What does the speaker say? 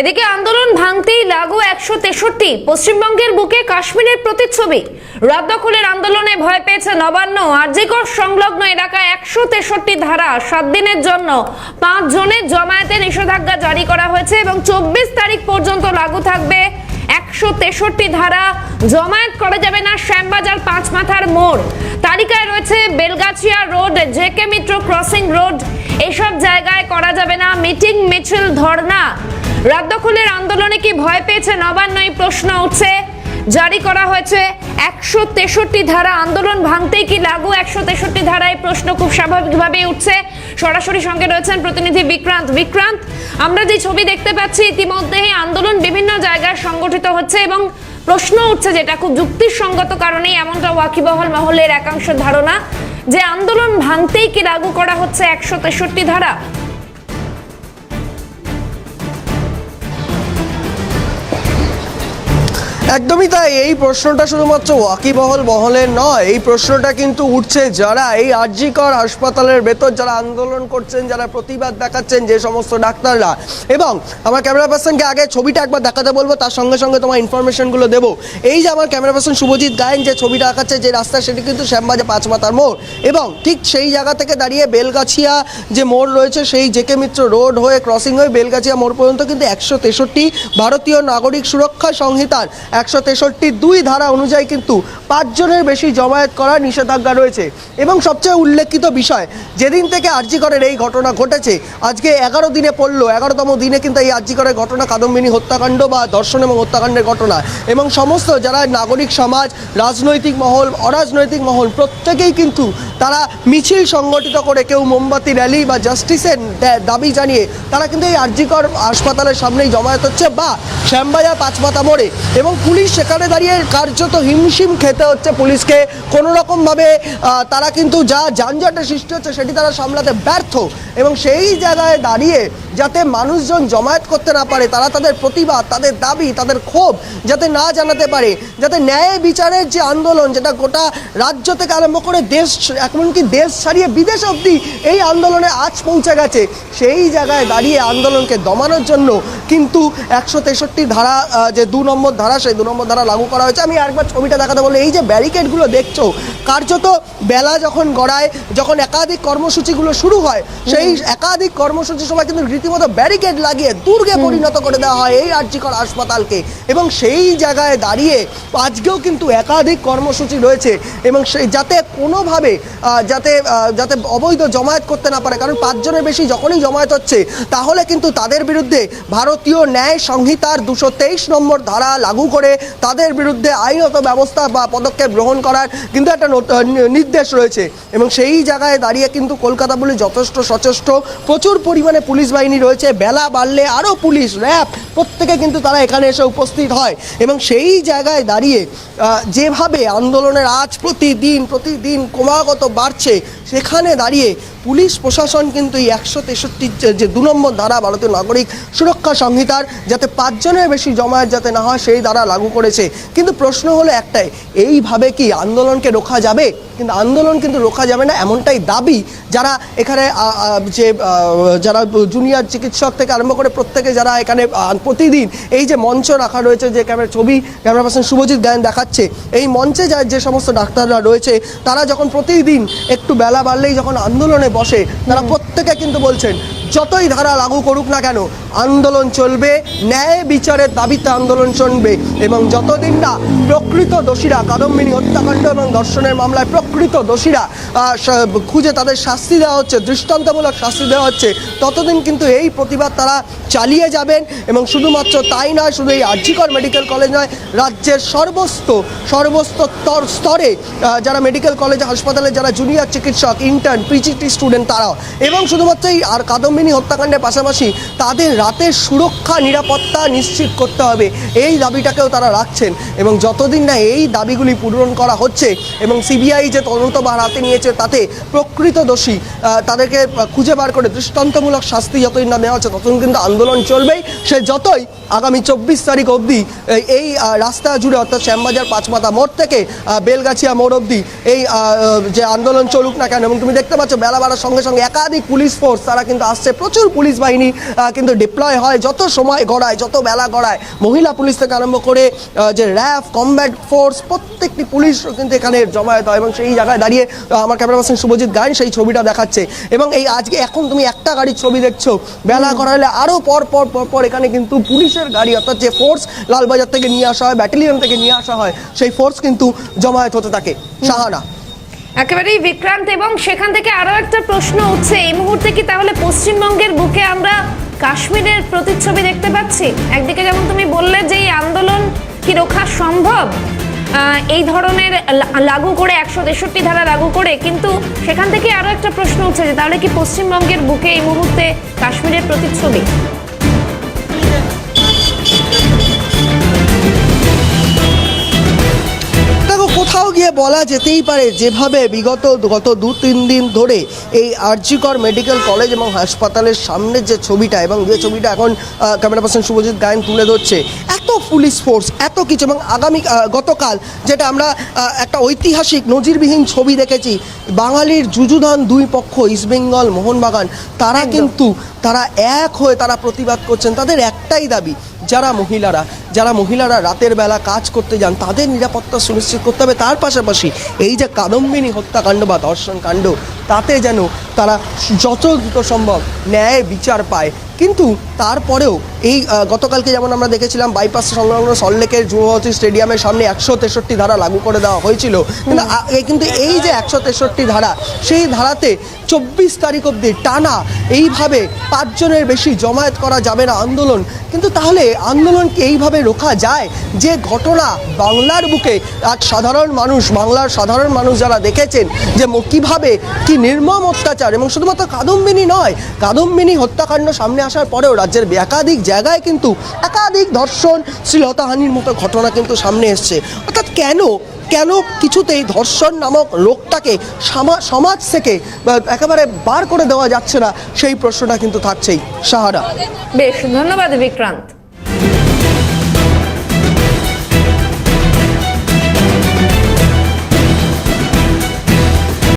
এদিকে আন্দোলন ভাঙতেই লাগু একশো তেষট্টি। পশ্চিমবঙ্গের বুকে কাশ্মীরের প্রতিচ্ছবি। রাত দখলের আন্দোলনে ভয় পেয়েছে নবান্ন। আরজিকর সংলগ্ন এলাকায় একশো তেষট্টি ধারা সাত দিনের জন্য পাঁচ জনের জমায়েতে নিষেধাজ্ঞা জারি করা হয়েছে এবং চব্বিশ তারিখ পর্যন্ত লাগু থাকবে একশো তেষট্টি ধারা। জমায়েত করা যাবে না শ্যামবাজার পাঁচ মাথার মোড়। তালিকায় রয়েছে Belgachia road, JK Mitra crossing road. এসব জায়গায় করা যাবে না। মিটিং, মিছিল, ধর্ণা। রাত দখলের আন্দোলনে কি ভয় পেয়েছে? নবান্ন এই প্রশ্ন উঠছে। জারি করা হয়েছে একশো তেষট্টি ধারা। আন্দোলন ভাঙতেই কি লাগু? একশো তেষট্টি ধারা এই প্রশ্ন খুব স্বাভাবিকভাবেই উঠছে। সরাসরি সঙ্গে রয়েছেন প্রতিনিধি বিক্রান্ত। বিক্রান্ত, আমরা যে ছবি দেখতে পাচ্ছি, ইতিমধ্যেই আন্দোলন বিভিন্ন জায়গায় সংগঠিত হচ্ছে এবং প্রশ্ন উঠছে যেটা খুব যুক্তিসঙ্গত কারণেই এমনটা ওয়াকিবহল মহলের একাংশ ধারণা যে আন্দোলন ভাঙতেই কি লাগু করা হচ্ছে একশো তেষট্টি ধারা। একদমই তাই, এই প্রশ্নটা শুধুমাত্র ওয়াকিবহল মহলের নয়, এই প্রশ্নটা কিন্তু উঠছে যারা এই আরজিকর হাসপাতালের ভেতর যারা আন্দোলন করছেন, যারা প্রতিবাদ দেখাচ্ছেন যে সমস্ত ডাক্তাররা। এবং আমার ক্যামেরা পার্সনকে আগে ছবিটা একবার দেখাতে বলব, তার সঙ্গে সঙ্গে তোমার ইনফরমেশনগুলো দেবো। এই যে আমার ক্যামেরা পার্সন শুভজিৎ গায়েন যে ছবিটা দেখাচ্ছে যে রাস্তা সেটি কিন্তু শ্যামবাজে পাঁচমাতার মোড়। এবং ঠিক সেই জায়গা থেকে দাঁড়িয়ে বেলগাছিয়া যে মোড় রয়েছে, সেই জেকে মিত্র রোড হয়ে ক্রসিং হয়ে বেলগাছিয়া মোড় পর্যন্ত কিন্তু একশো তেষট্টি ভারতীয় নাগরিক সুরক্ষা সংহিতার একশো তেষট্টি দুই ধারা অনুযায়ী কিন্তু পাঁচজনের বেশি জমায়েত করার নিষেধাজ্ঞা রয়েছে। এবং সবচেয়ে উল্লেখিত বিষয়, যেদিন থেকে আরজিকরের এই ঘটনা ঘটেছে, আজকে এগারো দিনে পড়ল, এগারোতম দিনে কিন্তু এই আরজিকরের ঘটনা, কাদম্বিনী হত্যাকাণ্ড বা ধর্ষণ এবং হত্যাকাণ্ডের ঘটনা। এবং সমস্ত যারা নাগরিক সমাজ, রাজনৈতিক মহল, অরাজনৈতিক মহল, প্রত্যেকেই কিন্তু তারা মিছিল সংগঠিত করে কেউ মোমবাতি র্যালি বা জাস্টিসের দাবি জানিয়ে তারা কিন্তু এই আরজিকর হাসপাতালের সামনেই জমায়েত হচ্ছে বা শ্যামবাজার পাঁচমাথা মোড়ে। এবং পুলিশ সেখানে দাঁড়িয়ে কার্যত হিমশিম খেতে হচ্ছে পুলিশকে। কোনো রকমভাবে তারা কিন্তু যা যানজটের সৃষ্টি হচ্ছে সেটি তারা সামলাতে ব্যর্থ। এবং সেই জায়গায় দাঁড়িয়ে যাতে মানুষজন জমায়েত করতে না পারে, তারা তাদের প্রতিবাদ, তাদের দাবি, তাদের ক্ষোভ যাতে না জানাতে পারে, যাতে ন্যায় বিচারের যে আন্দোলন যেটা গোটা রাজ্য থেকে আরম্ভ করে দেশ, এমনকি দেশ ছাড়িয়ে বিদেশ অবধি এই আন্দোলনে আজ পৌঁছে গেছে। সেই জায়গায় দাঁড়িয়ে আন্দোলনকে দমানোর জন্য কিন্তু একশো তেষট্টি ধারা যে দু নম্বর ধারা, সেই দু নম্বর ধারা লাগু করা হয়েছে। আমি একবার ছবিটা দেখাতে বলব। এই যে ব্যারিকেডগুলো দেখছ কার্যত বেলা যখন গড়ায় যখন একাধিক কর্মসূচিগুলো শুরু হয় সেই একাধিক কর্মসূচির সময় কিন্তু রীতিমতো ব্যারিকেড লাগিয়ে দুর্গে পরিণত করে দেওয়া হয় এই আর্যিকর হাসপাতালকে। এবং সেই জায়গায় দাঁড়িয়ে আজকেও কিন্তু একাধিক কর্মসূচি রয়েছে। এবং সেই যাতে কোনোভাবে যাতে যাতে অবৈধ জমায়েত করতে না পারে কারণ পাঁচজনের বেশি যখনই জমায়েত হচ্ছে তাহলে কিন্তু তাদের বিরুদ্ধে ভারতীয় ন্যায় সংহিতার দুশো তেইশ নম্বর ধারা লাগু করে তাদের বিরুদ্ধে আইনত ব্যবস্থা বা পদক্ষেপ গ্রহণ করার কিন্তু একটা নির্দেশ রয়েছে। এবং সেই জায়গায় দাঁড়িয়ে কিন্তু কলকাতা পুলিশ যথেষ্ট সচেষ্ট। প্রচুর পরিমাণে পুলিশ বাহিনী রয়েছে। বেলা বাড়লে আরও পুলিশ, র্যাব প্রত্যেকে কিন্তু তারা এখানে এসে উপস্থিত হয়। এবং সেই জায়গায় দাঁড়িয়ে যেভাবে আন্দোলনের আজ প্রতিদিন প্রতিদিন ক্রমাগত বাড়ছে, সেখানে দাঁড়িয়ে পুলিশ প্রশাসন কিন্তু এই একশো তেষট্টি যে দু নম্বর ধারা ভারতীয় নাগরিক সুরক্ষা সংহিতার, যাতে পাঁচজনের বেশি জমায়েত যাতে না হয়, সেই ধারা লাগু করেছে। কিন্তু প্রশ্ন হলো একটাই এইভাবে কি আন্দোলনকে রোখা যাবে? কিন্তু আন্দোলন কিন্তু রোখা যাবে না এমনটাই দাবি যারা এখানে যে যারা জুনিয়র চিকিৎসক থেকে আরম্ভ করে প্রত্যেকে যারা এখানে প্রতিদিন এই যে মঞ্চ রাখা রয়েছে যে ক্যামেরা ছবি ক্যামেরা পার্সন শুভজিৎ গায়ন দেখাচ্ছে এই মঞ্চে যা যে সমস্ত ডাক্তাররা রয়েছে তারা যখন প্রতিদিন একটু বেলা বাড়লেই যখন আন্দোলনে বসে তারা প্রত্যেকে কিন্তু বলছেন যতই ধারা লাগু করুক না কেন, আন্দোলন চলবে, ন্যায় বিচারের দাবিতে আন্দোলন চলবে এবং যতদিন না প্রকৃত দোষীরা কাদম্বিনী হত্যাকাণ্ড এবং ধর্ষণের মামলায় প্রকৃত দোষীরা খুঁজে তাদের শাস্তি দেওয়া হচ্ছে, দৃষ্টান্তমূলক শাস্তি দেওয়া হচ্ছে, ততদিন কিন্তু এই প্রতিবাদ তারা চালিয়ে যাবেন এবং শুধুমাত্র তাই নয়, শুধু এই আর্জিকর মেডিকেল কলেজ নয়, রাজ্যের সর্বস্ত সর্বস্ত তর- স্তরে যারা মেডিকেল কলেজ, হাসপাতালে যারা জুনিয়র চিকিৎসক ইন্টার্ন পিজিটি স্টুডেন্ট তারাও এবং শুধুমাত্র এই আর কাদম্বিনী হত্যাকাণ্ডের পাশাপাশি তাদের রাতের সুরক্ষা, নিরাপত্তা নিশ্চিত করতে হবে। এই দাবিটাকেও তারা রাখছেন এবং যতদিন না এই দাবিগুলি পূরণ করা হচ্ছে এবং সিবিআই যে তদন্তভার হাতে নিয়েছে তাতে প্রকৃত দোষী তাদেরকে খুঁজে বার করে দৃষ্টান্তমূলক শাস্তি যতদিন না দেওয়া হচ্ছে ততদিন কিন্তু আন্দোলন চলবেই। সে যতই আগামী চব্বিশ তারিখ অবধি এই- রাস্তা জুড়ে অর্থাৎ শ্যামবাজার পাঁচমাথা মোড় থেকে বেলগাছিয়া মোড় অবধি এই যে আন্দোলন চলুক না কেন এবং তুমি দেখতে পাচ্ছ বেলা বাড়ার সঙ্গে সঙ্গে একাধিক পুলিশ ফোর্স তারা কিন্তু আসছে। আসছে প্রচুর পুলিশ বাহিনী কিন্তু ডিপ্লয় হয়। যত সময় গড়ায় যত বেলা গড়ায় মহিলা পুলিশ থেকে আরম্ভ করে যে র্যাফ কমব্যাট ফোর্স প্রত্যেকটি পুলিশ কিন্তু এখানে জমায়েত হয় এবং সেই জায়গায় দাঁড়িয়ে আমার ক্যামেরা পার্সন শুভজিৎ গায়ন সেই ছবিটা দেখাচ্ছে। এবং এই আজকে এখন তুমি একটা গাড়ির ছবি দেখছ। বেলা গড়ালে আরও পর পর পর পর এখানে কিন্তু পুলিশের গাড়ি অর্থাৎ যে ফোর্স লালবাজার থেকে নিয়ে আসা হয় ব্যাটালিয়ন থেকে নিয়ে আসা হয় সেই ফোর্স কিন্তু জমায়েত হতে থাকে। সাহানা একেবারেই বিক্রান্ত, এবং সেখান থেকে আরও একটা প্রশ্ন উঠছে, এই মুহূর্তে কি তাহলে পশ্চিমবঙ্গের বুকে আমরা কাশ্মীরের প্রতিচ্ছবি দেখতে পাচ্ছি? একদিকে যেমন তুমি বললে যে এই আন্দোলন কি রোখা সম্ভব এই ধরনের লাগু করে, একশো তেষট্টি ধারা লাগু করে, কিন্তু সেখান থেকে আরও একটা প্রশ্ন উঠছে যে তাহলে কি পশ্চিমবঙ্গের বুকে এই মুহূর্তে কাশ্মীরের প্রতিচ্ছবি? গিয়ে বলা যেতেই পারে যেভাবে বিগত গত দু তিন দিন ধরে এই আরজিকর মেডিকেল কলেজ এবং হাসপাতালের সামনের যে ছবিটা এবং যে ছবিটা এখন ক্যামেরা পার্সন শুভজিৎ গায়ন তুলে ধরছে এত পুলিশ ফোর্স এত কিছু এবং আগামী গতকাল যেটা আমরা একটা ঐতিহাসিক নজিরবিহীন ছবি দেখেছি বাঙালির যুযুধান দুই পক্ষ ইস্টবেঙ্গল মোহনবাগান তারা কিন্তু তারা এক হয়ে তারা প্রতিবাদ করছেন তাদের একটাই দাবি যারা মহিলারা। যারা মহিলারা রাতের বেলা কাজ করতে যান, তাদের নিরাপত্তা সুনিশ্চিত করতে হবে। তার পাশাপাশি এই যে কাদম্বিনী হত্যাকাণ্ড বা ধর্ষণ কাণ্ড তাতে যেন তারা যত দ্রুত সম্ভব ন্যায় বিচার পায়। কিন্তু তারপরেও এই গতকালকে যেমন আমরা দেখেছিলাম বাইপাস সংলগ্ন সল্লেকের যুবতী স্টেডিয়ামের সামনে একশো তেষট্টি ধারা লাগু করে দেওয়া হয়েছিল। কিন্তু এই কিন্তু এই যে একশো তেষট্টি ধারা সেই ধারাতে চব্বিশ তারিখ অবধি টানা এইভাবে পাঁচজনের বেশি জমায়েত করা যাবে না আন্দোলন। কিন্তু তাহলে আন্দোলনকে এইভাবে রোখা যায়? যে ঘটনা বাংলার বুকে এক সাধারণ মানুষ বাংলার সাধারণ মানুষ যারা দেখেছেন যে কীভাবে কি নির্মম অত্যাচার এবং শুধুমাত্র কাদম্বিনী নয়, কাদম্বিনী হত্যাকাণ্ড সামনে আসার পরেও রাজ্যের একাধিক জায়গায় কিন্তু একাধিক ধর্ষণ, শ্লীলতাহানির মতো ঘটনা কিন্তু সামনে এসছে। অর্থাৎ কেন কেন কিছুতেই ধর্ষণ নামক রোগটাকে সামা- সমাজ থেকে একেবারে বার করে দেওয়া যাচ্ছে না? সেই প্রশ্নটা কিন্তু থাকছেই। সাহারা। বেশ, ধন্যবাদ বিক্রান্ত।